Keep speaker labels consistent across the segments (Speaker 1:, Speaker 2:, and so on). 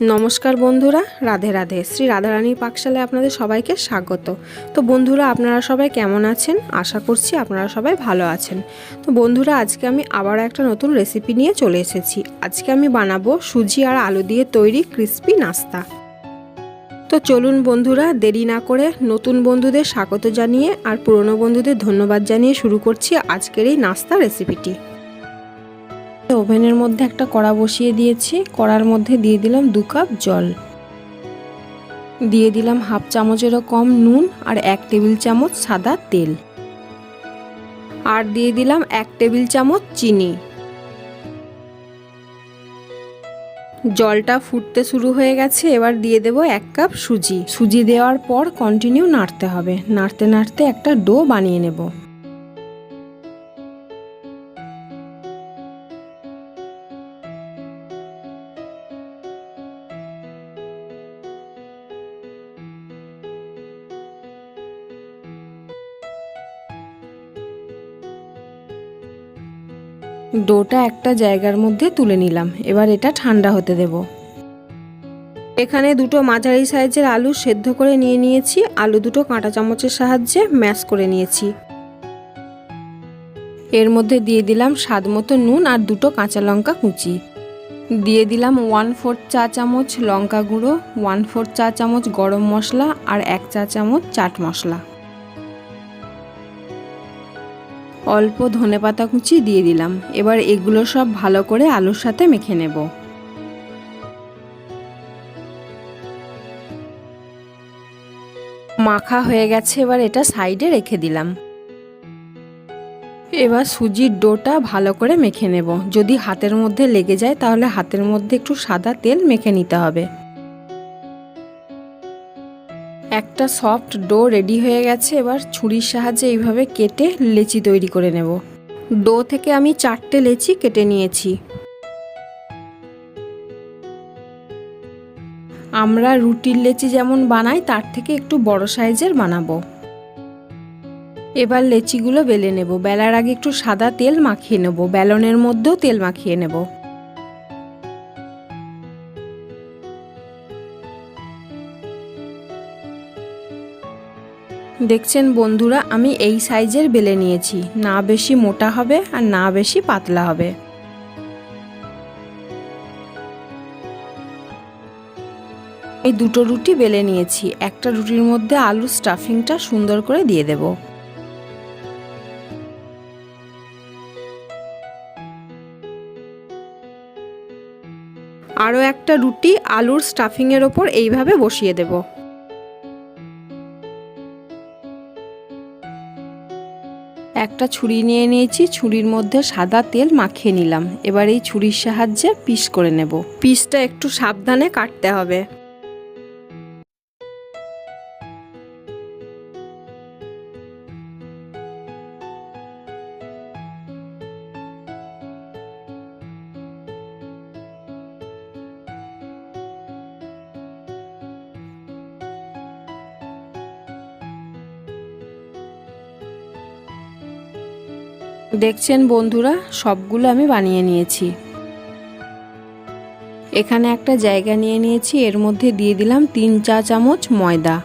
Speaker 1: নমস্কার বন্ধুরা, রাধে রাধে। শ্রী রাধারানীর পাকশালে আপনাদের সবাইকে স্বাগত। তো বন্ধুরা, আপনারা সবাই কেমন আছেন? আশা করছি আপনারা সবাই ভালো আছেন। তো বন্ধুরা, আজকে আমি আবার একটা নতুন রেসিপি নিয়ে চলে এসেছি। আজকে আমি বানাবো সুজি আর আলু দিয়ে তৈরি ক্রিস্পি নাস্তা। তো চলুন বন্ধুরা, দেরি না করে নতুন বন্ধুদের স্বাগত জানিয়ে আর পুরনো বন্ধুদের ধন্যবাদ জানিয়ে শুরু করছি আজকের এই নাস্তা রেসিপিটি ওভেনের মধ্যে একটা কড়া বসিয়ে দিয়েছি। কড়ার মধ্যে দিয়ে দিলাম দু কাপ জল। দিয়ে দিলাম হাফ চামচেরও কম নুন আর এক টেবিল চামচ সাদা তেল। আর দিয়ে দিলাম এক টেবিল চামচ চিনি। জলটা ফুটতে শুরু হয়ে গেছে, এবার দিয়ে দেব এক কাপ সুজি। সুজি দেওয়ার পর কন্টিনিউ নাড়তে হবে। নাড়তে নাড়তে একটা ডো বানিয়ে নেব। ডোটা একটা জায়গার মধ্যে তুলে নিলাম। এবার এটা ঠান্ডা হতে দেব। এখানে দুটো মাঝারি সাইজের আলু সেদ্ধ করে নিয়ে নিয়েছি। আলু দুটো কাঁটা চামচের সাহায্যে ম্যাশ করে নিয়েছি। এর মধ্যে দিয়ে দিলাম স্বাদ মতো নুন আর দুটো কাঁচা লঙ্কা কুচি। দিয়ে দিলাম ওয়ান ফোর্থ চা চামচ লঙ্কা গুঁড়ো, ওয়ান ফোর্থ চা চামচ গরম মশলা আর এক চা চামচ চাট মশলা। অল্প ধনে পাতা কুচি দিয়ে দিলাম। এবার এগুলো সব ভালো করে আলুর সাথে মেখে নেব। মাখা হয়ে গেছে, এবার এটা সাইডে রেখে দিলাম। এবার সুজির ডোটা ভালো করে মেখে নেব। যদি হাতের মধ্যে লেগে যায়, তাহলে হাতের মধ্যে একটু সাদা তেল মেখে নিতে হবে। একটা সফট ডো রেডি হয়ে গেছে, এবার ছুরির সাহায্যে এইভাবে কেটে লেচি তৈরি করে নেব। ডো থেকে আমি চারটে লেচি কেটে নিয়েছি। আমরা রুটির লেচি যেমন বানাই, তার থেকে একটু বড় সাইজের বানাবো। এবার লেচিগুলো বেলে নেব। বেলার আগে একটু সাদা তেল মাখিয়ে নেব। বেলনের মধ্যেও তেল মাখিয়ে নেব। দেখছেন বন্ধুরা, আমি এই সাইজের বেলে নিয়েছি। না বেশি মোটা হবে আর না বেশি পাতলা হবে। এই দুটো রুটি বেলে নিয়েছি। একটা রুটির মধ্যে আলু স্টাফিংটা সুন্দর করে দিয়ে দেব। আরও একটা রুটি আলুর স্টাফিংয়ের ওপর এইভাবে বসিয়ে দেবো। একটা ছুরি নিয়ে নিয়েছি, ছুরির মধ্যে সাদা তেল মাখিয়ে নিলাম। এবার এই ছুরির সাহায্যে পিস করে নেব। পিসটা একটু সাবধানে কাটতে হবে। দেখছেন বন্ধুরা, সবগুলো আমি বানিয়ে নিয়েছি। এখানে একটা জায়গা নিয়ে নিয়েছি, এর মধ্যে দিয়ে দিলাম তিন চা চামচ ময়দা।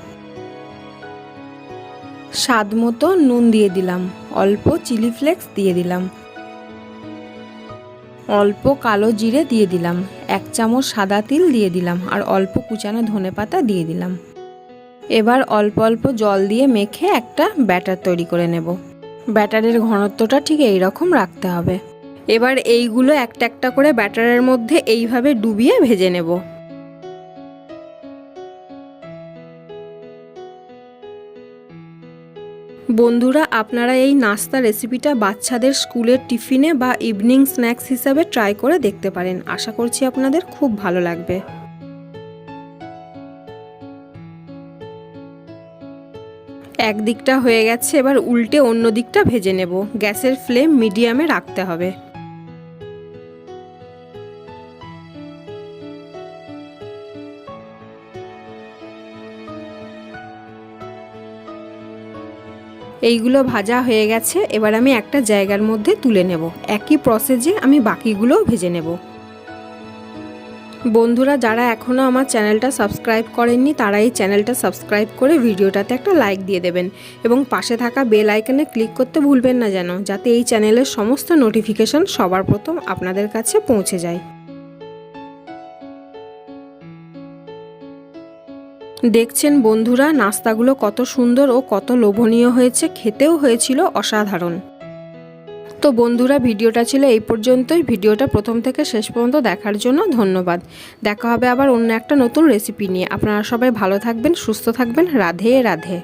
Speaker 1: স্বাদ মতো নুন দিয়ে দিলাম, অল্প চিলি ফ্লেক্স দিয়ে দিলাম। অল্প কালো জিরে দিয়ে দিলাম, এক চামচ সাদা তিল দিয়ে দিলাম, আর অল্প কুচানো ধনে পাতা দিয়ে দিলাম। এবার অল্প অল্প জল দিয়ে মেখে একটা ব্যাটার তৈরি করে নেব। ব্যাটারের ঘনত্বটা ঠিক এই রকম রাখতে হবে। এবার এইগুলো একটা একটা করে ব্যাটারের মধ্যে এইভাবে ডুবিয়ে ভেজে নেব। বন্ধুরা, আপনারা এই নাস্তা রেসিপিটা বাচ্চাদের স্কুলের টিফিনে বা ইভিনিং স্ন্যাক্স হিসাবে ট্রাই করে দেখতে পারেন। আশা করছি আপনাদের খুব ভালো লাগবে। এক দিকটা হয়ে গেছে, এবার উল্টে অন্য দিকটা ভেজে নেব। গ্যাসের ফ্লেম মিডিয়ামে রাখতে হবে। এইগুলো ভাজা হয়ে গেছে, এবার আমি একটা জায়গার মধ্যে তুলে নেব। একই প্রসেসে আমি বাকিগুলোও ভেজে নেব। বন্ধুরা, যারা এখনও আমার চ্যানেলটা সাবস্ক্রাইব করেননি, তারা এই চ্যানেলটা সাবস্ক্রাইব করে ভিডিওটাতে একটা লাইক দিয়ে দেবেন এবং পাশে থাকা বেল আইকনে ক্লিক করতে ভুলবেন না যেন, যাতে এই চ্যানেলের সমস্ত নোটিফিকেশন সবার প্রথম আপনাদের কাছে পৌঁছে যায়। দেখছেন বন্ধুরা, নাস্তাগুলো কত সুন্দর ও কত লোভনীয় হয়েছে, খেতেও হয়েছিল অসাধারণ। তো বন্ধুরা, ভিডিওটা ছিল এই পর্যন্তই। ভিডিওটা প্রথম থেকে শেষ পর্যন্ত দেখার জন্য ধন্যবাদ। দেখা হবে আবার অন্য একটা নতুন রেসিপি নিয়ে। আপনারা সবাই ভালো থাকবেন, সুস্থ থাকবেন। রাধে রাধে।